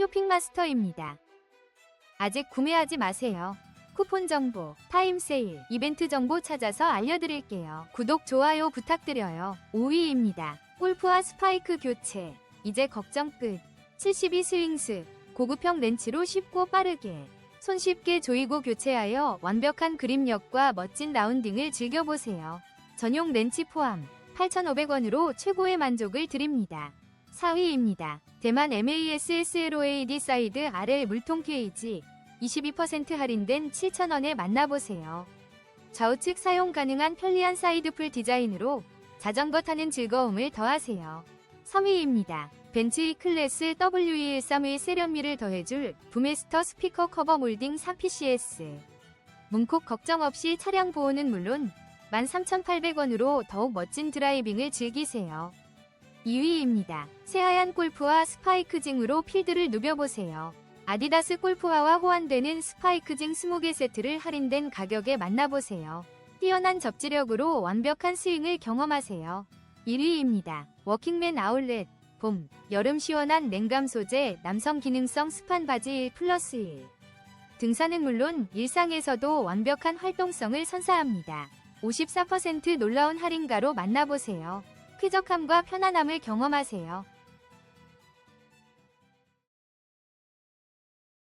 쇼핑마스터입니다. 아직 구매하지 마세요. 쿠폰 정보, 타임 세일, 이벤트 정보 찾아서 알려드릴게요. 구독, 좋아요 부탁드려요. 5위입니다. 골프와 스파이크 교체. 이제 걱정 끝. 72 스윙스. 고급형 렌치로 쉽고 빠르게. 손쉽게 조이고 교체하여 완벽한 그립력과 멋진 라운딩을 즐겨보세요. 전용 렌치 포함 8,500원으로 최고의 만족을 드립니다. 4위입니다. 대만 MASSLOAD 사이드 아래 물통 케이지 22% 할인된 7,000원에 만나보세요. 좌우측 사용 가능한 편리한 사이드풀 디자인으로 자전거 타는 즐거움을 더하세요. 3위입니다. 벤츠 클래스 W213의 세련미를 더해줄 부메스터 스피커 커버 몰딩 3PCS. 문콕 걱정 없이 차량 보호는 물론 13,800원으로 더욱 멋진 드라이빙을 즐기세요. 2위입니다. 새하얀 골프와 스파이크 징으로 필드를 누벼보세요. 아디다스 골프화와 호환되는 스파이크 징 20개 세트를 할인된 가격에 만나보세요. 뛰어난 접지력으로 완벽한 스윙을 경험하세요. 1위입니다. 워킹맨 아울렛 봄, 여름 시원한 냉감 소재 남성 기능성 스판 바지 1 플러스 1 등산은 물론 일상에서도 완벽한 활동성을 선사합니다. 54% 놀라운 할인가로 만나보세요. 쾌적함과 편안함을 경험하세요.